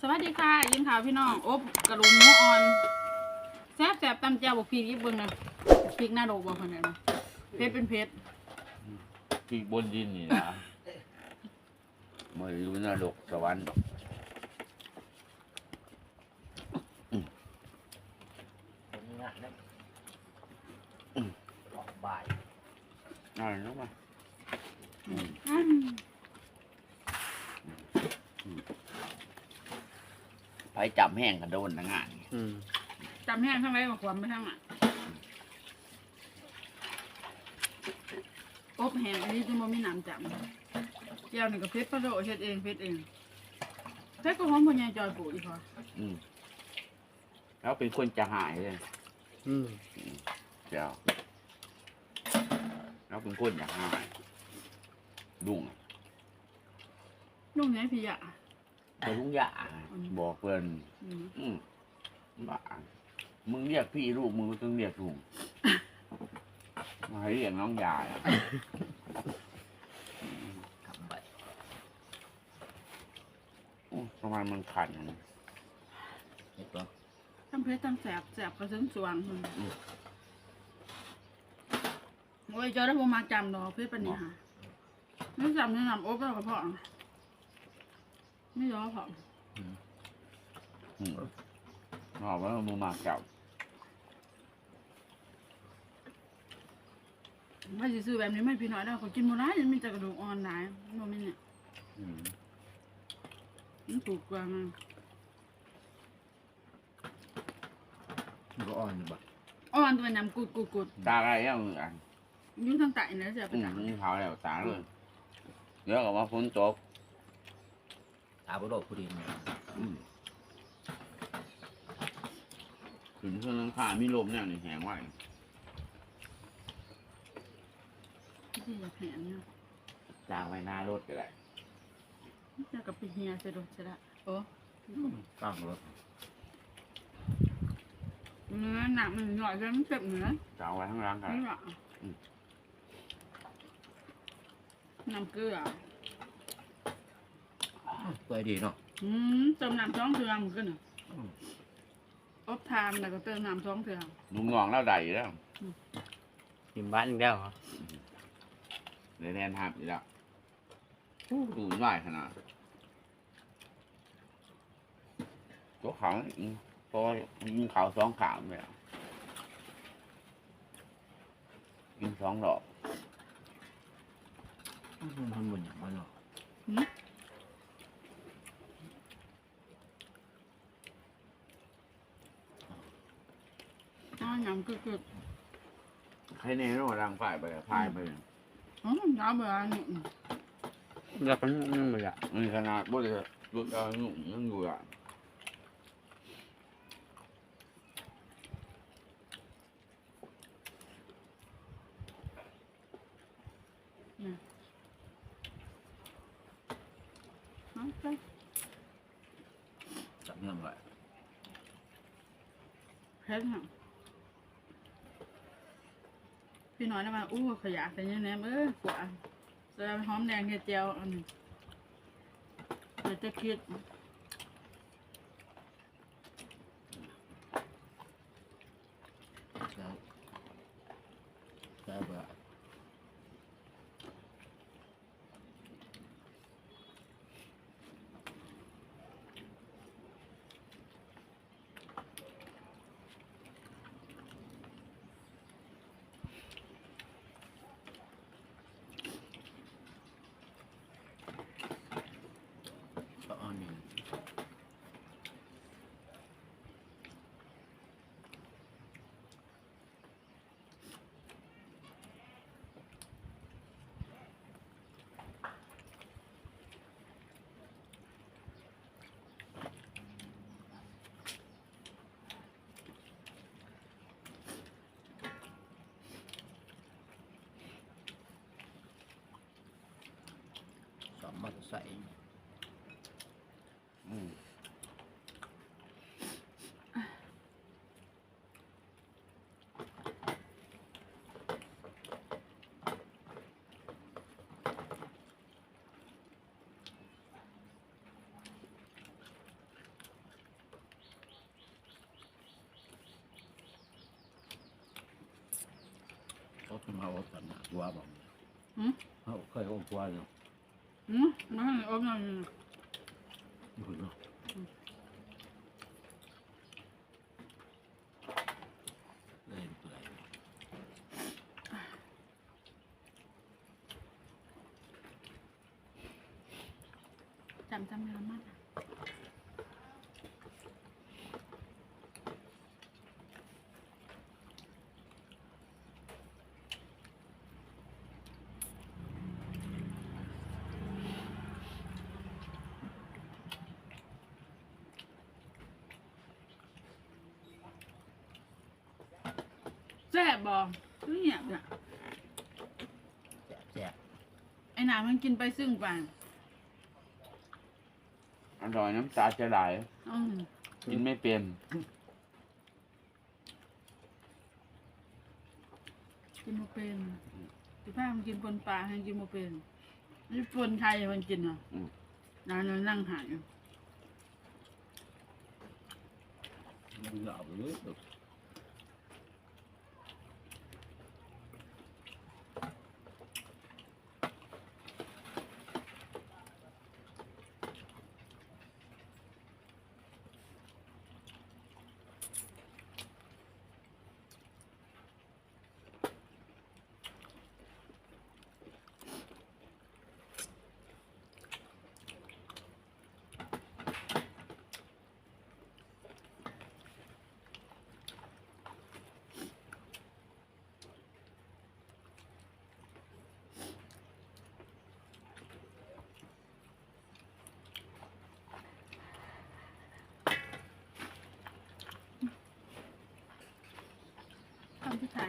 สวัสดีค่ะ ยินข่าวพี่น้องอบกระดูกหมูอ่อนแซ่บแซ่บตำแจ่วบกพริกยิบเบิ่งนะพริกหน้าโดกบ่คนไหนบ่เพชรเป็นเพชรที่บนดินนี่นะมาอยู่นรกสวรรค์ผมงานนะออกบ่ายนั่นรู้ไหมอืม ไปจับแห้งกระโดนนะงาน อืมจำแห้งทั้งไรกับความไม่ทั้งอะอบแห้งอันนี้จะบ่มีน้ำจำแจ่วนี่ก็เพชรปลาโดเฮ็ดเองเพชรเองเพชรก็หอมพ่อใหญ่จอยปลูกอีกพออืมแล้วเป็นคนจะหายเลยอืมเจ้าแล้วเป็นคนจะหายดุ้งลุงไหนพี่ยะ ไปลุงยาบอกเพิ่นอืมอืมบ้ามึงเรียกพี่ลูกมึงก็ต้องเรียกลุงมาให้เรียกน้องยาอะทำบ่ายอู้ทำไมมันขันเห็นตัวทั้งเพชรทั้งแสบแสบกระซึ้งสวงอืมโอ้ยจอยได้บ่มาจำดอกเพชรปานนี้ค่ะไม่จำนี่นำอบแล้วก็พอ ไม่ยอพออืมบอกว่ามึงมาเก่าว่าสิซื้อแบบนี้ไม่พี่น้อยแล้วเขากินบ่ได้มันมีแต่กระดูกอ่อนหลายบ่มีเนี่ยอืมมันถูกกว่ามันมันก็อ่อนอยู่บ่อ่อนตัวยำกุดกุดกุดตาอะไรยังอะอยู่ทางใต้นะเสียไปอืมจ้ะมึงเขาแล้วตาเลยเดี๋ยวก็ว่าฝนตก ตาบุโรพอดีเนี่ยอืมถึงเครื่องน้ำข้ามีลมเนี่ยนี่แหงไว้ที่อยากเห็นเนาะจางไว้หน้ารถก็ได้จะกับไปเฮียเสียดอกเสียละโอ้ตั้งรถเนื้อหนักมันหน่อยจนมันเจ็บเนื้อจางไว้ข้างล่างกันนี่หรอน้ำเกลือ เปื่อยดีเนาะอืมเติมน้ำสองเทือมันขึ้นน่ะอบทานแล้วก็เติมน้ำสองเทือลุงงองแล้วใดแล้วกินบ้านอีกแล้วเหรอในแดนหับอีกแล้วอู้ดูหน่อยขนาดตัวเขาอืมพอยิงเขาสองขามไปแล้วยิงสองดอกมันทำบุญอย่างมันเนาะหืมอ๋ อน้ำกึกใครในโน่รังฝ่ายไปพายไปๆอ๋อน้ำเบื่อหนึ่งแล้วก็นั่งไปละนี่ขนาดบ่ได้รถเอาหนุ่มยังอยู่อะเอาไปจับเงื่อนไว้ เผ็ดค่ะ พี่น้อยนะมาอู้ขยะแต่เนี่ยแหนมเออกว่าเสดงหอมแดงเห็ดเจียวอันนี้เดี๋ยวจะคิดแล้วแล้วแบบ บัตใสอืมเขาเป็นมาาสันหัวบอกเขาเคยเอาหัวเนา เล่นเปื่อยจำจำเซ่บบอกเนี่ยเนี่ยแสบแสบไอ้หนามันกินไปซึ่งไปอร่อยน้ำตาจะไหลอืมกินไม่เป็นกินโมเป็นที่พ่อมันกินปนปลาให้กินโมเป็นนี่ปนไทยมันกินอะอืมนานนั่งหายอยู่มันเหงาเลย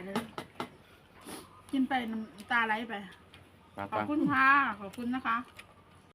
เลย กินไปน้ำตาไหลไป ปลาขปอบลาคุณค่ะขอบคุณนะคะป